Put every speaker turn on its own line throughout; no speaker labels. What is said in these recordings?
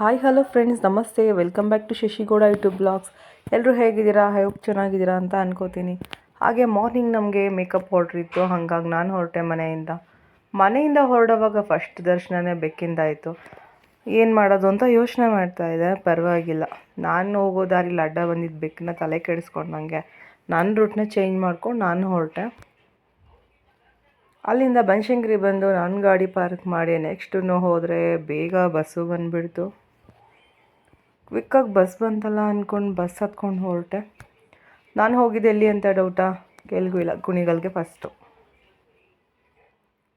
Hi hello friends ನಮಸ್ತೆ welcome back to Shashigowda YouTube blogs ಎಲ್ಲರೂ ಹೇಗಿದ್ದೀರಾ? ಹೋಪ್ ಚೆನ್ನಾಗಿದ್ದೀರಾ ಅಂತ ಅನ್ಕೋತೀನಿ. ಹಾಗೆ ಮಾರ್ನಿಂಗ್ ನಮಗೆ ಮೇಕಪ್ ಆರ್ಡ್ರ್ ಇತ್ತು. ಹಾಗಾಗಿ ನಾನು ಹೊರಟೆ ಮನೆಯಿಂದ. ಮನೆಯಿಂದ ಹೊರಡುವಾಗ ಫಸ್ಟ್ ದರ್ಶನನೇ ಬೆಕ್ಕಿಂದಾಯಿತು ಏನು ಮಾಡೋದು ಅಂತ ಯೋಚನೆ ಮಾಡ್ತಾ ಇದ್ದೆ. ಪರವಾಗಿಲ್ಲ. ನಾನು ಹೋಗೋ ದಾರಿಲಿ ಅಡ್ಡ ಬಂದಿದ್ದ ಬೆಕ್ಕನ್ನ ತಲೆ ಕೆಡಿಸ್ಕೊಂಡಂಗೆ ನನ್ನ ರೂಟ್ನ ಚೇಂಜ್ ಮಾಡ್ಕೊಂಡು ನಾನು ಹೊರಟೆ. ಅಲ್ಲಿಂದ ಬನಶಂಕರಿ ಬಂದು ನನ್ನ ಗಾಡಿ ಪಾರ್ಕ್ ಮಾಡಿ ನೆಕ್ಸ್ಟು ಹೋದರೆ ಬೇಗ ಬಸ್ಸು ಬಂದುಬಿಡ್ತು. ಕ್ವಿಕ್ಕಾಗಿ ಬಸ್ ಬಂತಲ್ಲ ಅಂದ್ಕೊಂಡು ಬಸ್ ಹತ್ಕೊಂಡು ಹೊರಟೆ. ನಾನು ಹೋಗಿದ್ದೆ ಎಲ್ಲಿ ಅಂತ ಡೌಟಾ ಎಲ್ಗೂ ಇಲ್ಲ, ಕುಣಿಗಲ್ಗೆ ಫಸ್ಟು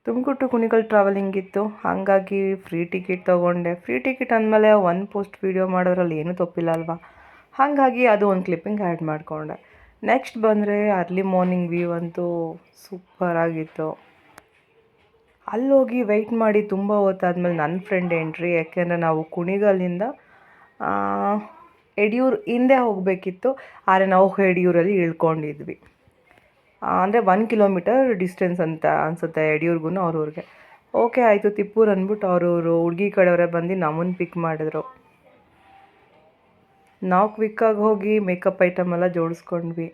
ತುಮಕೂರು ಕುಣಿಗಲ್ ಟ್ರಾವೆಲಿಂಗ್ ಇತ್ತು ಹಾಗಾಗಿ ಫ್ರೀ ಟಿಕೆಟ್ ತೊಗೊಂಡೆ. ಫ್ರೀ ಟಿಕೆಟ್ ಅಂದಮೇಲೆ ಒನ್ ಪೋಸ್ಟ್ ವೀಡಿಯೋ ಮಾಡೋದ್ರಲ್ಲಿ ಏನೂ ತಪ್ಪಿಲ್ಲ ಅಲ್ವಾ? ಹಾಗಾಗಿ ಅದು ಒಂದು ಕ್ಲಿಪ್ಪಿಂಗ್ ಆ್ಯಡ್ ಮಾಡಿಕೊಂಡೆ. ನೆಕ್ಸ್ಟ್ ಬಂದರೆ ಅರ್ಲಿ ಮಾರ್ನಿಂಗ್ ವ್ಯೂ ಅಂತೂ ಸೂಪರಾಗಿತ್ತು ಅಲ್ಲೋಗಿ ವೆಯ್ಟ್ ಮಾಡಿ ತುಂಬ ಹೊತ್ತಾದ್ಮೇಲೆ ನನ್ನ ಫ್ರೆಂಡ್ ಎಂಟ್ರಿ ಯಾಕೆಂದರೆ ನಾವು ಕುಣಿಗಲ್ಲಿಂದ ಯಡಿಯೂರು ಹಿಂದೆ ಹೋಗಬೇಕಿತ್ತು, ಆದರೆ ನಾವು ಯಡಿಯೂರಲ್ಲಿ ಇಳ್ಕೊಂಡಿದ್ವಿ. ಅಂದರೆ ಒನ್ ಕಿಲೋಮೀಟರ್ ಡಿಸ್ಟೆನ್ಸ್ ಅಂತ ಅನಿಸುತ್ತೆ ಯಡಿಯೂರ್ಗೂ ಅವ್ರವ್ರಿಗೆ ಓಕೆ ಆಯಿತು, ತಿಪ್ಪೂರ್ ಅಂದ್ಬಿಟ್ಟು ಅವ್ರವರು ಹುಡುಗಿ ಕಡೆಯವರೇ ಬಂದು ನಮ್ಮನ್ನು ಪಿಕ್ ಮಾಡಿದ್ರು. ನಾವು ಕ್ವಿಕ್ಕಾಗಿ ಹೋಗಿ ಮೇಕಪ್ ಐಟಮ್ ಎಲ್ಲ ಜೋಡಿಸ್ಕೊಂಡ್ವಿ.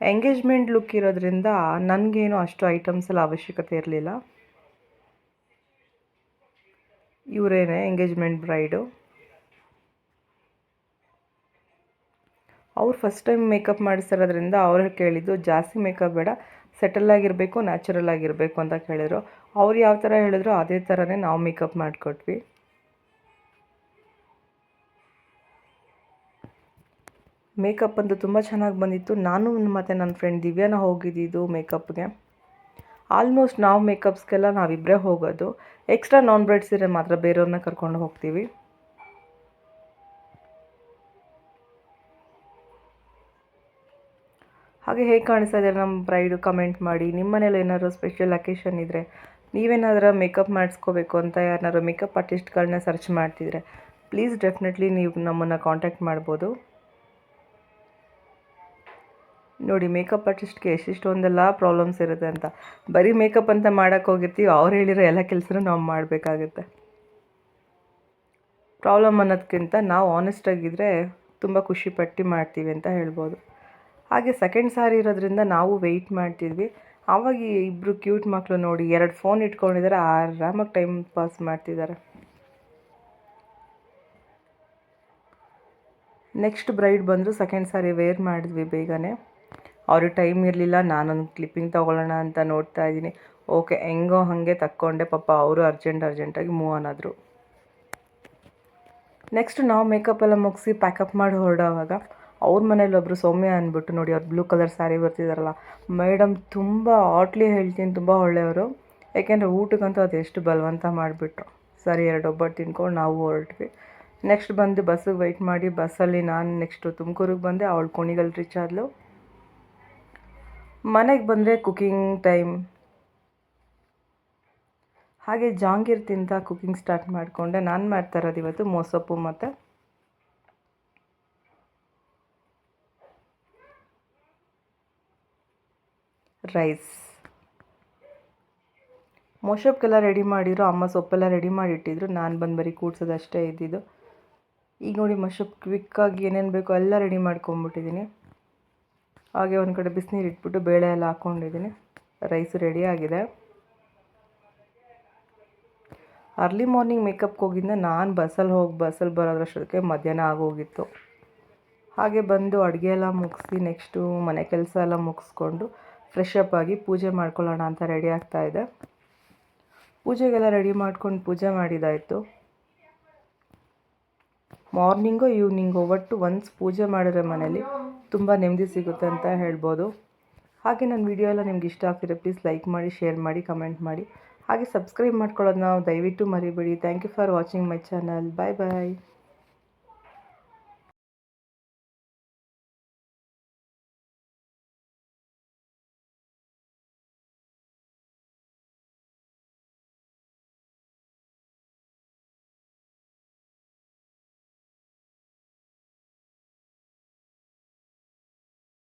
ಎಂಗೇಜ್ಮೆಂಟ್ ಲುಕ್ ಇರೋದ್ರಿಂದ ನನಗೇನು ಅಷ್ಟು ಐಟಮ್ಸ್ ಎಲ್ಲ ಅವಶ್ಯಕತೆ ಇರಲಿಲ್ಲ. ಇವರೇನೆ ಎಂಗೇಜ್ಮೆಂಟ್ ಬ್ರೈಡು ಅವ್ರು ಫಸ್ಟ್ ಟೈಮ್ ಮೇಕಪ್ ಮಾಡಿಸಿರೋದ್ರಿಂದ ಅವ್ರು ಕೇಳಿದ್ದು, ಜಾಸ್ತಿ ಮೇಕಪ್ ಬೇಡ ಸೆಟಲ್ ಆಗಿರಬೇಕು ನ್ಯಾಚುರಲ್ ಆಗಿರಬೇಕು ಅಂತ ಕೇಳಿದ್ರು. ಅವ್ರು ಯಾವ ಥರ ಹೇಳಿದ್ರು, ಅದೇ ಥರನೇ ನಾವು ಮೇಕಪ್ ಮಾಡಿಕೊಟ್ವಿ. ಮೇಕಪ್ ಅಂತೂ ತುಂಬ ಚೆನ್ನಾಗಿ ಬಂದಿತ್ತು. ನಾನು ಮತ್ತು ನನ್ನ ಫ್ರೆಂಡ್ ದಿವ್ಯಾನ ಹೋಗಿದ್ದಿದ್ದು ಮೇಕಪ್ಗೆ ಆಲ್ಮೋಸ್ಟ್ ನಾವು ಮೇಕಪ್ಸ್ಗೆಲ್ಲ ನಾವಿಬ್ಬರೇ ಹೋಗೋದು. ಎಕ್ಸ್ಟ್ರಾ ನಾನ್ ಬ್ರೆಡ್ಸ್ ಇದ್ರೆ ಮಾತ್ರ ಬೇರೆಯವ್ರನ್ನ ಕರ್ಕೊಂಡು ಹೋಗ್ತೀವಿ. ಹಾಗೆ ಹೇಗೆ ಕಾಣಿಸ್ತಾ ಇದೆ ನಮ್ಮ ಬ್ರೈಡು ಕಮೆಂಟ್ ಮಾಡಿ. ನಿಮ್ಮ ಮನೇಲಿ ಏನಾದ್ರು ಸ್ಪೆಷಲ್ ಅಕೇಶನ್ ಇದ್ದರೆ ನೀವೇನಾದರೂ ಮೇಕಪ್ ಮಾಡಿಸ್ಕೋಬೇಕು ಅಂತ ಯಾರನ್ನಾರು ಮೇಕಪ್ ಆರ್ಟಿಸ್ಟ್ಗಳನ್ನ ಸರ್ಚ್ ಮಾಡ್ತಿದ್ರೆ ಪ್ಲೀಸ್ ಡೆಫಿನೆಟ್ಲಿ ನೀವು ನಮ್ಮನ್ನು ಕಾಂಟ್ಯಾಕ್ಟ್ ಮಾಡ್ಬೋದು. ನೋಡಿ ಮೇಕಪ್ ಆರ್ಟಿಸ್ಟ್ಗೆ ಎಷ್ಟೆಷ್ಟೊಂದೆಲ್ಲ ಪ್ರಾಬ್ಲಮ್ಸ್ ಇರುತ್ತೆ ಅಂತ. ಬರೀ ಮೇಕಪ್ ಅಂತ ಮಾಡೋಕ್ಕೆ ಹೋಗಿರ್ತೀವಿ, ಅವ್ರು ಹೇಳಿರೋ ಎಲ್ಲ ಕೆಲಸನೂ ನಾವು ಮಾಡಬೇಕಾಗುತ್ತೆ. ಪ್ರಾಬ್ಲಮ್ ಅನ್ನೋದಕ್ಕಿಂತ ನಾವು ಆನೆಸ್ಟಾಗಿದ್ದರೆ ತುಂಬ ಖುಷಿಪಟ್ಟು ಮಾಡ್ತೀವಿ ಅಂತ ಹೇಳ್ಬೋದು. ಹಾಗೆ ಸೆಕೆಂಡ್ ಸಾರಿ ಇರೋದ್ರಿಂದ ನಾವು ವೆಯ್ಟ್ ಮಾಡ್ತಿದ್ವಿ. ಆವಾಗ ಇಬ್ಬರು ಕ್ಯೂಟ್ ಮಕ್ಕಳು ನೋಡಿ ಎರಡು ಫೋನ್ ಇಟ್ಕೊಂಡಿದ್ದಾರೆ, ಆರಾಮಾಗಿ ಟೈಮ್ ಪಾಸ್ ಮಾಡ್ತಿದ್ದಾರೆ. ನೆಕ್ಸ್ಟ್ ಬ್ರೈಡ್ ಬಂದರು ಸೆಕೆಂಡ್ ಸಾರಿ ವೇರ್ ಮಾಡಿದ್ವಿ ಬೇಗನೆ. ಅವ್ರಿಗೆ ಟೈಮ್ ಇರಲಿಲ್ಲ, ನಾನೊಂದು ಕ್ಲಿಪ್ಪಿಂಗ್ ತೊಗೊಳ್ಳೋಣ ಅಂತ ನೋಡ್ತಾ ಇದ್ದೀನಿ. ಓಕೆ ಹೆಂಗೋ ಹಾಗೆ ತಕ್ಕೊಂಡೆ, ಪಾಪ ಅವರು ಅರ್ಜೆಂಟ್ ಅರ್ಜೆಂಟಾಗಿ ಮೂವ್ ಆನ್ ಆದರು. ನೆಕ್ಸ್ಟ್ ನಾವು ಮೇಕಪ್ ಎಲ್ಲ ಮುಗಿಸಿ ಪ್ಯಾಕಪ್ ಮಾಡಿ ಹೊರಡೋವಾಗ ಅವ್ರ ಮನೇಲಿ ಒಬ್ಬರು ಸೌಮ್ಯ ಅಂದ್ಬಿಟ್ಟು ನೋಡಿ, ಅವ್ರು ಬ್ಲೂ ಕಲರ್ ಸ್ಯಾರಿ ಬರ್ತಿದಾರಲ್ಲ ಮೇಡಮ್ ತುಂಬ ಆಟ್ಲಿ ಹೇಳ್ತೀನಿ, ತುಂಬ ಒಳ್ಳೆಯವರು. ಯಾಕೆಂದರೆ ಊಟಕ್ಕಂತೂ ಅದು ಎಷ್ಟು ಬಲವಂತ ಮಾಡಿಬಿಟ್ರು. ಸರಿ, ಎರಡು ಒಬ್ಬಟ್ಟು ತಿನ್ಕೊಂಡು ನಾವು ಹೊರಟ್ವಿ. ನೆಕ್ಸ್ಟ್ ಬಂದು ಬಸ್ಸಿಗೆ ವೆಯ್ಟ್ ಮಾಡಿ ಬಸ್ಸಲ್ಲಿ ನಾನು ನೆಕ್ಸ್ಟು ತುಮಕೂರಿಗೆ ಬಂದೆ, ಅವಳು ಕುಣಿಗಲ್ ರೀಚ್ ಆದಳು ಮನೆಗೆ ಬಂದರೆ ಕುಕಿಂಗ್ ಟೈಮ್ ಹಾಗೆ ಜಾಂಗೀರ್ ತಿಂತ ಕುಕಿಂಗ್ ಸ್ಟಾರ್ಟ್ ಮಾಡಿಕೊಂಡೆ. ನಾನು ಮಾಡ್ತಾ ಇರೋದು ಇವತ್ತು ಮೊಸಪ್ಪು ಮತ್ತು. ರೈಸ್. ಮೊಸಪ್ಗೆಲ್ಲ ರೆಡಿ ಮಾಡಿದ್ರು ಅಮ್ಮ ಸೊಪ್ಪೆಲ್ಲ ರೆಡಿ ಮಾಡಿಟ್ಟಿದ್ರು. ನಾನು ಬಂದು ಬರೀ ಕೂಡ್ಸೋದಷ್ಟೇ ಇದ್ದಿದ್ದು. ಈಗ ನೋಡಿ ಮೊಸಪ್ ಕ್ವಿಕ್ಕಾಗಿ ಏನೇನು ಬೇಕೋ ಎಲ್ಲ ರೆಡಿ ಮಾಡ್ಕೊಂಬಿಟ್ಟಿದ್ದೀನಿ. ಹಾಗೆ ಒಂದು ಕಡೆ ಬಿಸಿನೀರು ಇಟ್ಬಿಟ್ಟು ಬೇಳೆ ಎಲ್ಲ ಹಾಕ್ಕೊಂಡಿದ್ದೀನಿ ರೈಸು ರೆಡಿ ಆಗಿದೆ. ಅರ್ಲಿ ಮಾರ್ನಿಂಗ್ ಮೇಕಪ್ಗೆ ಹೋಗಿದ್ದ ನಾನು ಬಸ್ಸಲ್ಲಿ ಹೋಗಿ ಬಸ್ಸಲ್ಲಿ ಬರೋದ್ರಷ್ಟೊತ್ತಿಗೆ ಮಧ್ಯಾಹ್ನ ಆಗೋಗಿತ್ತು. ಹಾಗೆ ಬಂದು ಅಡುಗೆ ಎಲ್ಲ ಮುಗಿಸಿ ನೆಕ್ಸ್ಟು ಮನೆ ಕೆಲಸ ಎಲ್ಲ ಮುಗಿಸ್ಕೊಂಡು ಫ್ರೆಶ್ ಅಪ್ ಆಗಿ ಪೂಜೆ ಮಾಡ್ಕೊಳ್ಳೋಣ ಅಂತ ರೆಡಿ ಆಗ್ತಾ ಇದೆ. ಪೂಜೆಗೆಲ್ಲ ರೆಡಿ ಮಾಡ್ಕೊಂಡು ಪೂಜೆ ಮಾಡಿದಾಯಿತು. ಮಾರ್ನಿಂಗು ಈವ್ನಿಂಗು ಒಟ್ಟು ಒನ್ಸ್ ಪೂಜೆ ಮಾಡಿದ್ರೆ ಮನೇಲಿ ತುಂಬ ನೆಮ್ಮದಿ ಸಿಗುತ್ತೆ ಅಂತ ಹೇಳ್ಬೋದು. ಹಾಗೆ ನನ್ನ ವಿಡಿಯೋ ಎಲ್ಲ ನಿಮ್ಗೆ ಇಷ್ಟ ಆಗ್ತಿದೆ ಪ್ಲೀಸ್ ಲೈಕ್ ಮಾಡಿ ಶೇರ್ ಮಾಡಿ ಕಮೆಂಟ್ ಮಾಡಿ. ಹಾಗೆ ಸಬ್ಸ್ಕ್ರೈಬ್ ನಾವು ದಯವಿಟ್ಟು ಮರಿಬೇಡಿ. Thank you for watching my channel bye bye